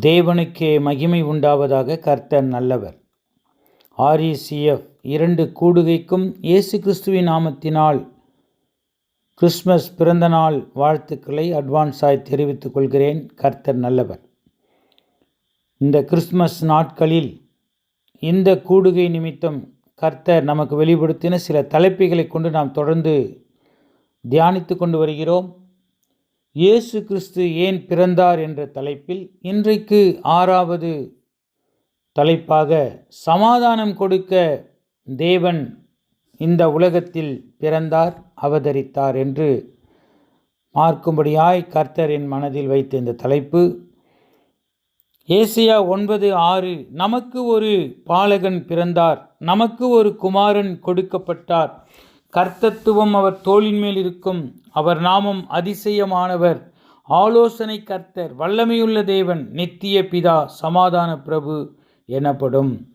தேவனுக்கே மகிமை உண்டாவதாக கர்த்தர் நல்லவர். ஆர்இசிஎஃப் இரண்டு கூடுகைக்கும் இயேசு கிறிஸ்துவின் நாமத்தினால் கிறிஸ்மஸ் பிறந்தநாள் வாழ்த்துக்களை அட்வான்ஸாய் தெரிவித்துக் கொள்கிறேன். கர்த்தர் நல்லவர். இந்த கிறிஸ்மஸ் நாட்களில் இந்த கூடுகை நிமித்தம் கர்த்தர் நமக்கு வெளிப்படுத்தின சில தலைப்புகளை கொண்டு நாம் தொடர்ந்து தியானித்து கொண்டு வருகிறோம். இயேசு கிறிஸ்து ஏன் பிறந்தார் என்ற தலைப்பில் இன்றைக்கு ஆறாவது தலைப்பாக சமாதானம் கொடுக்க தேவன் இந்த உலகத்தில் பிறந்தார் அவதரித்தார் என்று பார்க்கும்படியாய் கர்த்தர் என் மனதில் வைத்த இந்த தலைப்பு. ஏசியா ஒன்பது ஆறு நமக்கு ஒரு பாலகன் பிறந்தார் நமக்கு ஒரு குமாரன் கொடுக்கப்பட்டார் கர்த்தத்துவம் அவர் தோளின் மேல் இருக்கும். அவர் நாமம் அதிசயமானவர். ஆலோசனை கர்த்தர் வல்லமையுள்ள தேவன் நித்திய பிதா சமாதான பிரபு எனப்படும்.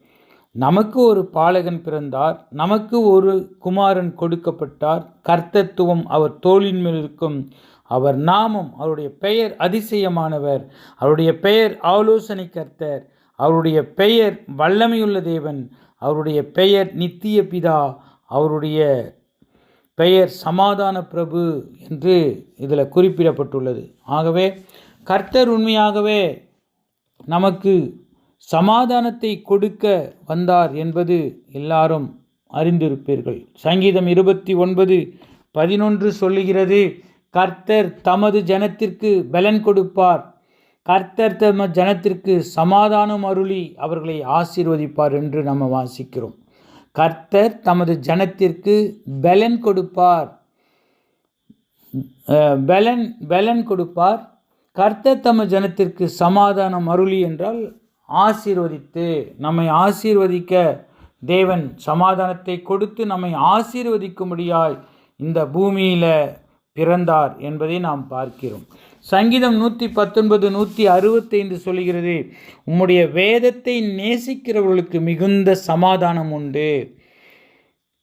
நமக்கு ஒரு பாலகன் பிறந்தார். நமக்கு ஒரு குமாரன் கொடுக்கப்பட்டார். கர்த்தத்துவம் அவர் தோளின் மேல் இருக்கும். அவர் நாமம் அவருடைய பெயர் அதிசயமானவர். அவருடைய பெயர் ஆலோசனை கர்த்தர். அவருடைய பெயர் வல்லமையுள்ள தேவன். அவருடைய பெயர் நித்திய பிதா. அவருடைய பெயர் சமாதான பிரபு என்று இதில் குறிப்பிடப்பட்டுள்ளது. ஆகவே கர்த்தர் உண்மையாகவே நமக்கு சமாதானத்தை கொடுக்க வந்தார் என்பது எல்லாரும் அறிந்திருப்பீர்கள். சங்கீதம் இருபத்தி ஒன்பது பதினொன்று சொல்லுகிறது கர்த்தர் தமது ஜனத்திற்கு பலன் கொடுப்பார். கர்த்தர் தம ஜனத்திற்கு சமாதானம் அருளி அவர்களை ஆசீர்வதிப்பார் என்று நம்ம வாசிக்கிறோம். கர்த்தர் தமது ஜனத்திற்கு பலன் கொடுப்பார். பலன் பலன் கொடுப்பார். கர்த்தர் தம ஜனத்திற்கு சமாதானம் அருளி என்றால் ஆசீர்வதித்து நம்மை ஆசீர்வதிக்க தேவன் சமாதானத்தை கொடுத்து நம்மை ஆசீர்வதிக்கும்படியாய் இந்த பூமியில் பிறந்தார் என்பதை நாம் பார்க்கிறோம். சங்கீதம் நூற்றி பத்தொன்பது நூற்றி அறுபத்தைந்து சொல்கிறது உம்முடைய வேதத்தை நேசிக்கிறவர்களுக்கு மிகுந்த சமாதானம் உண்டு.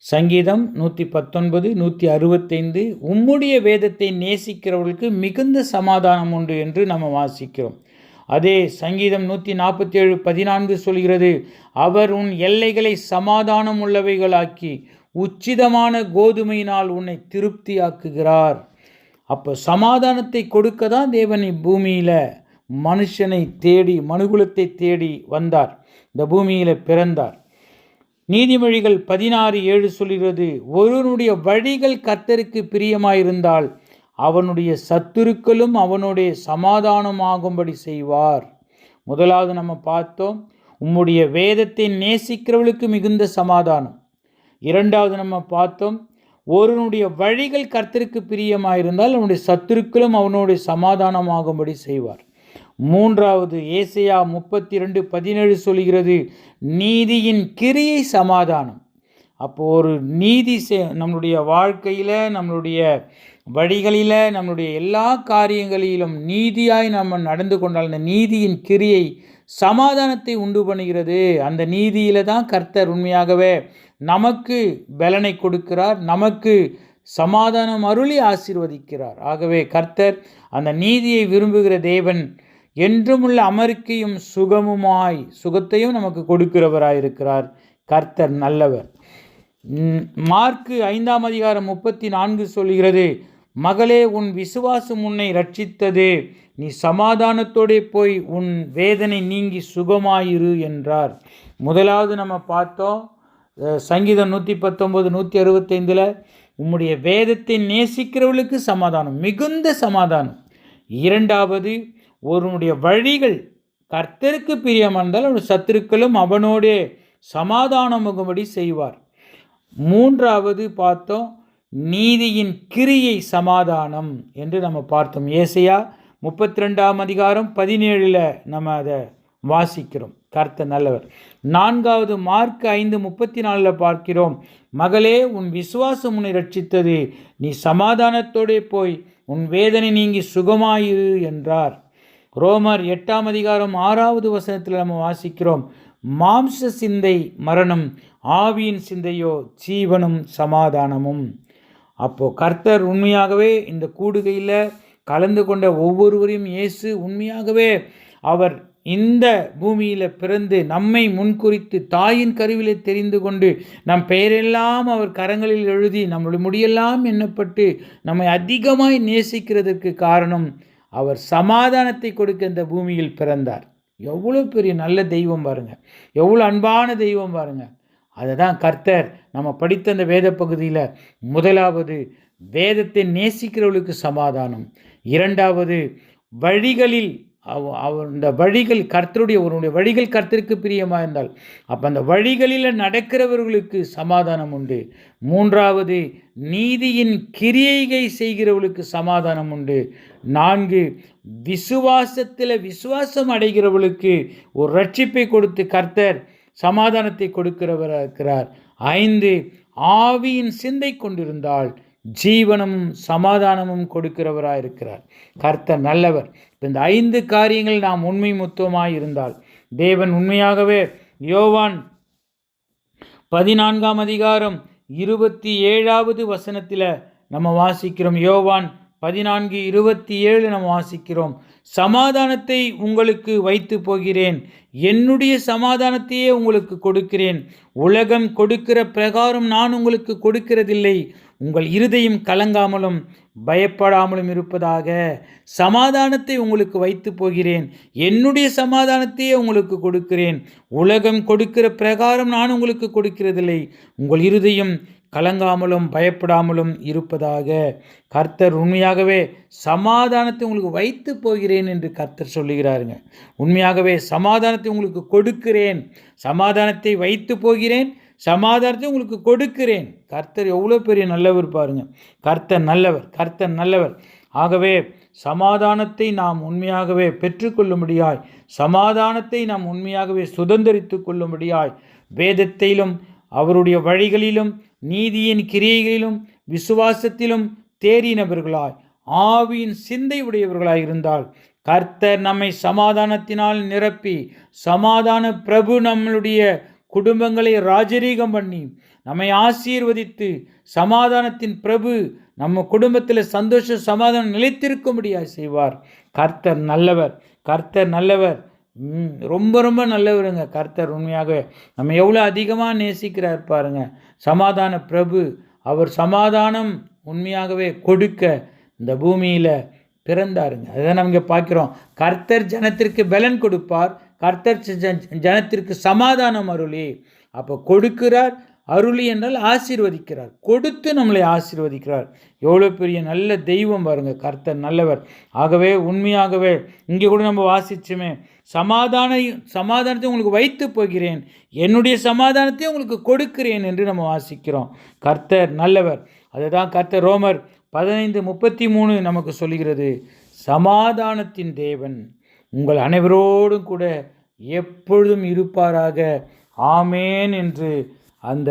சங்கீதம் நூற்றி பத்தொன்பது நூற்றி அறுபத்தைந்து உம்முடைய வேதத்தை நேசிக்கிறவர்களுக்கு மிகுந்த சமாதானம் உண்டு என்று நம்ம வாசிக்கிறோம். அதே சங்கீதம் நூற்றி நாற்பத்தி ஏழு பதினான்கு சொல்கிறது அவர் உன் எல்லைகளை சமாதானம் உள்ளவைகளாக்கி உச்சிதமான கோதுமையினால் உன்னை திருப்தியாக்குகிறார். அப்போ சமாதானத்தை கொடுக்க தான் தேவன் இப்பூமியில் மனுஷனை தேடி மனுகுலத்தை தேடி வந்தார். இந்த பூமியில் பிறந்தார். நீதிமொழிகள் பதினாறு ஏழு சொல்கிறது ஒருவனுடைய வழிகள் கத்தருக்கு பிரியமாயிருந்தால் அவனுடைய சத்துருக்களும் அவனுடைய சமாதானமாகும்படி செய்வார். முதலாவது நம்ம பார்த்தோம் உம்முடைய வேதத்தை நேசிக்கிறவளுக்கு மிகுந்த சமாதானம். இரண்டாவது நம்ம பார்த்தோம் ஒருவனுடைய வழிகள் கர்த்தருக்கு பிரியமாயிருந்தால் அவனுடைய சத்துருக்களும் அவனுடைய சமாதானமாகும்படி செய்வார். மூன்றாவது ஏசையா முப்பத்தி ரெண்டு பதினேழு சொல்கிறது நீதியின் கிரியை சமாதானம். அப்போ ஒரு நீதி நம்மளுடைய வாழ்க்கையில் நம்மளுடைய வழிகளில் நம்மளுடைய எல்லா காரியங்களிலும் நீதியாய் நம்ம நடந்து கொண்டால் அந்த நீதியின் கிரியை சமாதானத்தை உண்டு பண்ணுகிறது. அந்த நீதியில் தான் கர்த்தர் உண்மையாகவே நமக்கு பலனை கொடுக்கிறார். நமக்கு சமாதானம் அருளி ஆசீர்வதிக்கிறார். ஆகவே கர்த்தர் அந்த நீதியை விரும்புகிற தேவன் என்றுமுள்ள அமர்க்கையும் சுகமுமாய் சுகத்தையும் நமக்கு கொடுக்கிறவராயிருக்கிறார் கர்த்தர் நல்லவர். மார்க்கு ஐந்தாம் அதிகாரம் முப்பத்தி நான்கு சொல்கிறது மகளே உன் விசுவாசம் உன்னை ரட்சித்தது நீ சமாதானத்தோடே போய் உன் வேதனை நீங்கி சுகமாயிரு என்றார். முதலாவது நம்ம பார்த்தோம் சங்கீதம் நூற்றி பத்தொம்போது நூற்றி அறுபத்தைந்தில் உம்முடைய வேதத்தை நேசிக்கிறவர்களுக்கு சமாதானம் மிகுந்த சமாதானம். இரண்டாவது ஒருவனுடைய வழிகள் கர்த்தருக்கு பிரியமானால் அவனுடைய சத்துருக்களும் அவனோடே சமாதானமுகும்படி செய்வார். மூன்றாவது பார்த்தோம் நீதியின் கிரியை சமாதானம் என்று நம்ம பார்த்தோம். ஏசையா முப்பத்தி ரெண்டாம் அதிகாரம் பதினேழில் நம்ம அதை வாசிக்கிறோம். கர்த்த நல்லவர். நான்காவது மார்க் ஐந்து முப்பத்தி நாலில் பார்க்கிறோம். மகளே உன் விசுவாசம் உன்னை ரட்சித்தது நீ சமாதானத்தோடே போய் உன் வேதனை நீங்கி சுகமாயிரு என்றார். ரோமர் எட்டாம் அதிகாரம் ஆறாவது வசனத்தில் நம்ம வாசிக்கிறோம். மாம்ச சிந்தை மரணம் ஆவியின் சிந்தையோ ஜீவனும் சமாதானமும். அப்போது கர்த்தர் உண்மையாகவே இந்த கூடுகையில் கலந்து கொண்ட ஒவ்வொருவரையும் இயேசு உண்மையாகவே அவர் இந்த பூமியில் பிறந்து நம்மை முன்குறித்து தாயின் கருவிலே தெரிந்து கொண்டு நம் பெயரெல்லாம் அவர் கரங்களில் எழுதி நம்முடைய முடியெல்லாம் எண்ணப்பட்டு நம்மை அதிகமாய் நேசிக்கிறதுக்கு காரணம் அவர் சமாதானத்தை கொடுக்க இந்த பூமியில் பிறந்தார். எவ்வளோ பெரிய நல்ல தெய்வம் பாருங்கள் எவ்வளோ அன்பான தெய்வம் பாருங்கள் அதை தான் கர்த்தர் நம்ம படித்த அந்த வேத பகுதியில் முதலாவது வேதத்தை நேசிக்கிறவர்களுக்கு சமாதானம். இரண்டாவது வழிகளில் அவ அவர் இந்த வழிகள் கர்த்தருடைய அவருடைய வழிகள் கர்த்தருக்கு பிரியமாக இருந்தால் அப்போ அந்த வழிகளில் நடக்கிறவர்களுக்கு சமாதானம் உண்டு. மூன்றாவது நீதியின் கிரியைகை செய்கிறவர்களுக்கு சமாதானம் உண்டு. நான்கு விசுவாசத்தில் விசுவாசம் அடைகிறவர்களுக்கு ஒரு ரட்சிப்பை கொடுத்து கர்த்தர் சமாதானத்தை கொடுக்கிறவராக இருக்கிறார். ஐந்து ஆவியின் சிந்தை கொண்டிருந்தால் ஜீவனமும் சமாதானமும் கொடுக்கிறவராக இருக்கிறார். கர்த்தர் நல்லவர். இந்த ஐந்து காரியங்கள் நாம் உண்மை முத்துவமாக இருந்தால் தேவன் உண்மையாகவே யோவான் பதினான்காம் அதிகாரம் இருபத்தி ஏழாவது வசனத்தில் நம்ம வாசிக்கிறோம். யோவான் பதினான்கு இருபத்தி ஏழு நம்ம வாசிக்கிறோம். சமாதானத்தை உங்களுக்கு வைத்து போகிறேன். என்னுடைய சமாதானத்தையே உங்களுக்கு கொடுக்கிறேன். உலகம் கொடுக்கிற பிரகாரம் நான் உங்களுக்கு கொடுக்கிறதில்லை. உங்கள் இருதயம் கலங்காமலும் பயப்படாமலும் இருப்பதாக சமாதானத்தை உங்களுக்கு வைத்து போகிறேன். என்னுடைய சமாதானத்தையே உங்களுக்கு கொடுக்கிறேன். உலகம் கொடுக்கிற பிரகாரம் நான் உங்களுக்கு கொடுக்கிறதில்லை. உங்கள் இருதயம் கலங்காமலும் பயப்படாமலும் இருப்பதாக கர்த்தர் உண்மையாகவே சமாதானத்தை உங்களுக்கு வைத்து போகிறேன் என்று கர்த்தர் சொல்லுகிறாருங்க. உண்மையாகவே சமாதானத்தை உங்களுக்கு கொடுக்கிறேன். சமாதானத்தை வைத்து போகிறேன். சமாதானத்தை உங்களுக்கு கொடுக்கிறேன். கர்த்தர் எவ்வளோ பெரிய நல்லவர் பாருங்க. கர்த்தர் நல்லவர் கர்த்தர் நல்லவர். ஆகவே சமாதானத்தை நாம் உண்மையாகவே பெற்றுக்கொள்ளும்படியாய் சமாதானத்தை நாம் உண்மையாகவே சுதந்திரித்து கொள்ளும்படியாய் வேதத்திலும் அவருடைய வழிகளிலும் நீதியின் கிரியைகளிலும் விசுவாசத்திலும் தேறினவர்களாய் ஆவியின் சிந்தை உடையவர்களாய் இருந்தால் கர்த்தர் நம்மை சமாதானத்தினால் நிரப்பி சமாதான பிரபு நம்மளுடைய குடும்பங்களை ராஜரீகம் பண்ணி நம்மை ஆசீர்வதித்து சமாதானத்தின் பிரபு நம்ம குடும்பத்தில் சந்தோஷ சமாதானம் நிலைத்திருக்கும்படியாக செய்வார். கர்த்தர் நல்லவர் கர்த்தர் நல்லவர். ரொம்ப ரொம்ப நல்லவருங்க. கர்த்தர் உண்மையாகவே. நம்ம எவ்வளோ அதிகமாக நேசிக்கிறார் பாருங்க. சமாதான பிரபு. அவர் சமாதானம் உண்மையாகவே கொடுக்க இந்த பூமியில் பிறந்தாருங்க. அதுதான் நம்ம இங்கே பார்க்குறோம். கர்த்தர் ஜனத்திற்கு பலன் கொடுப்பார். கர்த்தர் ஜனத்திற்கு சமாதானம் அருளி. அப்போ கொடுக்கிறார் அருளி என்றால் ஆசீர்வதிக்கிறார். கொடுத்து நம்மளை ஆசீர்வதிக்கிறார். எவ்வளோ பெரிய நல்ல தெய்வம் பாருங்க கர்த்தர் நல்லவர். ஆகவே உண்மையாகவே இங்கே கூட நம்ம வாசிச்சுமே சமாதான சமாதானத்தை உங்களுக்கு வைத்து போகிறேன். என்னுடைய சமாதானத்தை உங்களுக்கு கொடுக்கிறேன் என்று நம்ம வாசிக்கிறோம். கர்த்தர் நல்லவர். அதுதான் கர்த்தர் ரோமர் பதினைந்து முப்பத்தி மூணு நமக்கு சொல்கிறது சமாதானத்தின் தேவன் உங்கள் அனைவரோடும் கூட எப்பொழுதும் இருப்பாராக. ஆமேன் என்று அந்த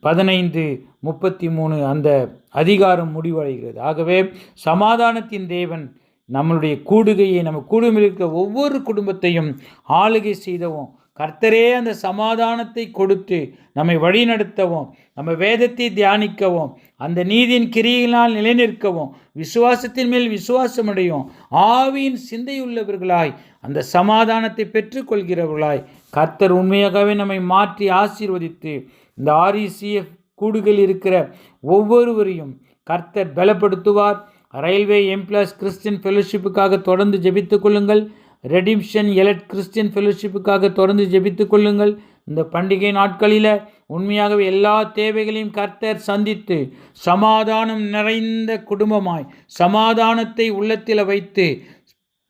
பதினைந்து முப்பத்தி மூணு அந்த அதிகாரம் முடிவடைகிறது. ஆகவே சமாதானத்தின் தேவன் நம்மளுடைய கூடுகையை நம்ம குடும்பத்தில் இருக்க ஒவ்வொரு குடும்பத்தையும் ஆளுகை செய்தவும் கர்த்தரே அந்த சமாதானத்தை கொடுத்து நம்மை வழிநடத்தவும் நம்ம வேதத்தை தியானிக்கவும் அந்த நீதியின் கிரியினால் நிலைநிற்கவும் விசுவாசத்தின் மேல் விசுவாசம் அடையும் ஆவியின் சிந்தையுள்ளவர்களாய் அந்த சமாதானத்தை பெற்றுக்கொள்கிறவர்களாய் கர்த்தர் உண்மையாகவே நம்மை மாற்றி ஆசீர்வதித்து இந்த ஆர்இசிஎஃப் கூடுகள் இருக்கிற ஒவ்வொருவரையும் கர்த்தர் பலப்படுத்துவார். ரயில்வே எம்ப்ளாய்ஸ் கிறிஸ்டின் ஃபெலோஷிப்புக்காக தொடர்ந்து ஜெபித்துக் கொள்ளுங்கள். ரெடிம்ஷன் எலட் கிறிஸ்டின் ஃபெலோஷிப்புக்காக தொடர்ந்து ஜெபித்துக் கொள்ளுங்கள். இந்த பண்டிகை நாட்களில் உண்மையாகவே எல்லா தேவைகளையும் கர்த்தர் சந்தித்து சமாதானம் நிறைந்த குடும்பமாய் சமாதானத்தை உள்ளத்தில் வைத்து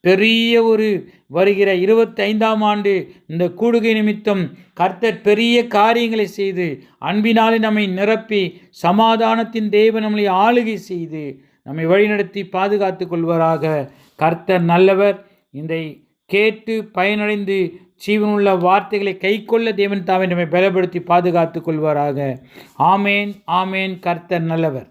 பெரிய ஒரு வருகிற இருபத்தி ஐந்தாம் ஆண்டு இந்த கூடுகை நிமித்தம் கர்த்தர் பெரிய காரியங்களை செய்து அன்பினாலே நம்மை நிரப்பி சமாதானத்தின் தேவ நம்மளை ஆளுகை செய்து நம்மை வழிநடத்தி பாதுகாத்து கொள்வராக. கர்த்தர் நல்லவர். இதை கேட்டு பயனடைந்து ஜீவனுள்ள வார்த்தைகளை கைக்கொள்ள தேவன் தாவை நம்மை பலப்படுத்தி பாதுகாத்து கொள்வாராக. ஆமேன் ஆமேன். கர்த்தர் நல்லவர்.